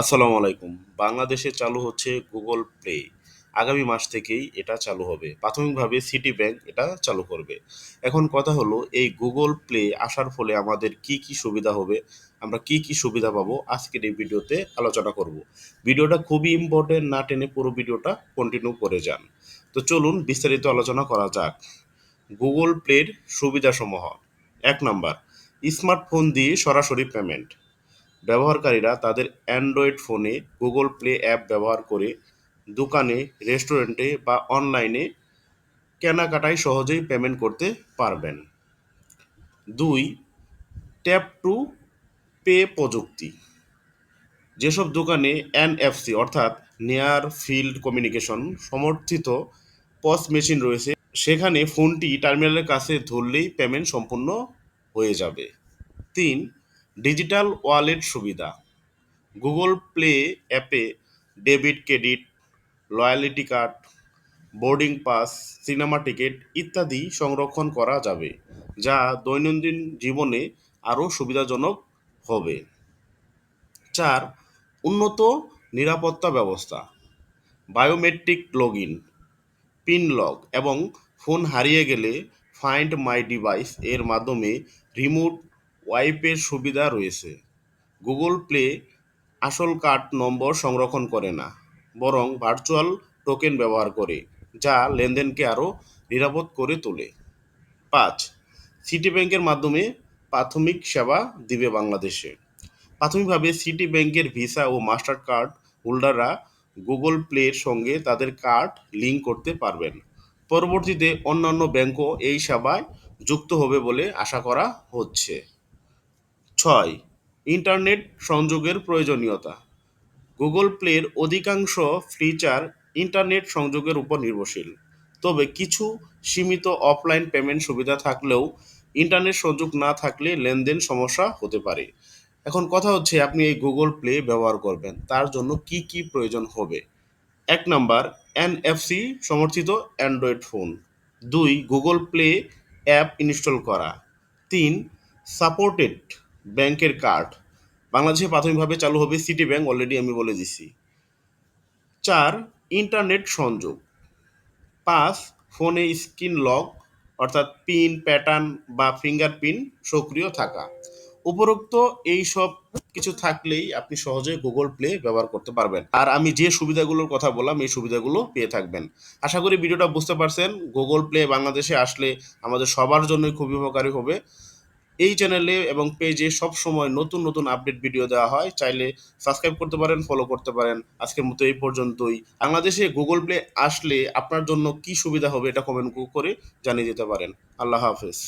আসসালামু আলাইকুম। বাংলাদেশে চালু হচ্ছে গুগল প্লে আগামী মাস থেকেই এটা চালু হবে। প্রাথমিকভাবে সিটি ব্যাংক এটা চালু করবে। এখন কথা হলো, এই গুগল প্লে আসার ফলে আমাদের কি কি সুবিধা হবে? আমরা কি কি সুবিধা পাবো? আজকের এই ভিডিওতে আলোচনা করব। ভিডিওটা খুবই ইম্পর্টেন্ট না টেনে পুরো ভিডিওটা কন্টিনিউ করে যান। তো চলুন বিস্তারিত আলোচনা করা যাক। গুগল প্লের সুবিধাসমূহ। এক নাম্বার, স্মার্টফোন দিয়ে সরাসরি পেমেন্ট ব্যবহারকারীরা তাদের অ্যান্ড্রয়েড ফোনে গুগল প্লে অ্যাপ ব্যবহার করে দোকানে, রেস্টুরেন্টে বা অনলাইনে কেনাকাটায় সহজেই পেমেন্ট করতে পারবেন। দুই, ট্যাপ টু পে প্রযুক্তি। যেসব দোকানে এনএফসি অর্থাৎ নেয়ার ফিল্ড কমিউনিকেশন সমর্থিত পস মেশিন রয়েছে, সেখানে ফোনটি টার্মিনালের কাছে ধরলেই পেমেন্ট সম্পূর্ণ হয়ে যাবে। তিন ডিজিটাল ওয়ালেট সুবিধা। গুগল প্লে অ্যাপে debit, credit, loyalty card, boarding pass, cinema ticket ইত্যাদি সংরক্ষণ করা যাবে, যা দৈনন্দিন জীবনে আরও সুবিধাজনক হবে। চার, উন্নত নিরাপত্তা ব্যবস্থা। Biometric log in pin lock এবং ফোন হারিয়ে গেলে ফাইন্ড মাই ডিভাইস এর মাধ্যমে রিমোট ওয়াইপের সুবিধা রয়েছে। গুগল প্লে আসল কার্ড নম্বর সংরক্ষণ করে না, বরং ভার্চুয়াল টোকেন ব্যবহার করে, যা লেনদেনকে আরও নিরাপদ করে তোলে। পাঁচ, সিটি ব্যাংকের মাধ্যমে প্রাথমিক সেবা দিবে বাংলাদেশে। প্রাথমিকভাবে সিটি ব্যাংকের ভিসা ও মাস্টার কার্ড হোল্ডাররা গুগল প্লের সঙ্গে তাদের কার্ড লিঙ্ক করতে পারবেন। পরবর্তীতে অন্যান্য ব্যাংকও এই সেবায় যুক্ত হবে বলে আশা করা হচ্ছে। ছয়, ইন্টারনেট সংযোগের প্রয়োজনীয়তা। গুগল প্লের অধিকাংশ ফিচার ইন্টারনেট সংযোগের উপর নির্ভরশীল। তবে কিছু সীমিত অফলাইন পেমেন্ট সুবিধা থাকলেও ইন্টারনেট সংযোগ না থাকলে লেনদেন সমস্যা হতে পারে। এখন কথা হচ্ছে, আপনি এই গুগল প্লে ব্যবহার করবেন, তার জন্য কি কি প্রয়োজন হবে? এক নাম্বার, এনএফসি সমর্থিত অ্যান্ড্রয়েড ফোন। দুই, গুগল প্লে অ্যাপ ইনস্টল করা। তিন, সাপোর্টেড ব্যাংকের কার্ড। বাংলাদেশে প্রাথমিকভাবে চালু হবে সিটি ব্যাংক অলরেডি আমি বলে দিছি। চার ইন্টারনেট সংযোগ। পাঁচ, ফোনে স্ক্রিন লক, অর্থাৎ পিন, প্যাটার্ন বা ফিঙ্গারপ্রিন্ট সক্রিয় থাকা। উপরোক্ত এই সব কিছু থাকলেই আপনি সহজে গুগল প্লে ব্যবহার করতে পারবেন। আর আমি যে সুবিধাগুলোর কথা বললাম, এই সুবিধাগুলো পেয়ে থাকবেন। আশা করি ভিডিওটা বুঝতে পারছেন। গুগল প্লে বাংলাদেশে আসলে আমাদের সবার জন্যই খুবই উপকারী হবে। এই চ্যানেলে এবং পেজে সব সময় নতুন নতুন আপডেট ভিডিও দেওয়া হয়। চাইলে সাবস্ক্রাইব করতে পারেন ফলো করতে পারেন। আজকের মতো এই পর্যন্তই। বাংলাদেশে গুগল প্লে আসলে আপনার জন্য কি সুবিধা হবে এটা কমেন্ট করে জানিয়ে দিতে পারেন। আল্লাহ হাফেজ।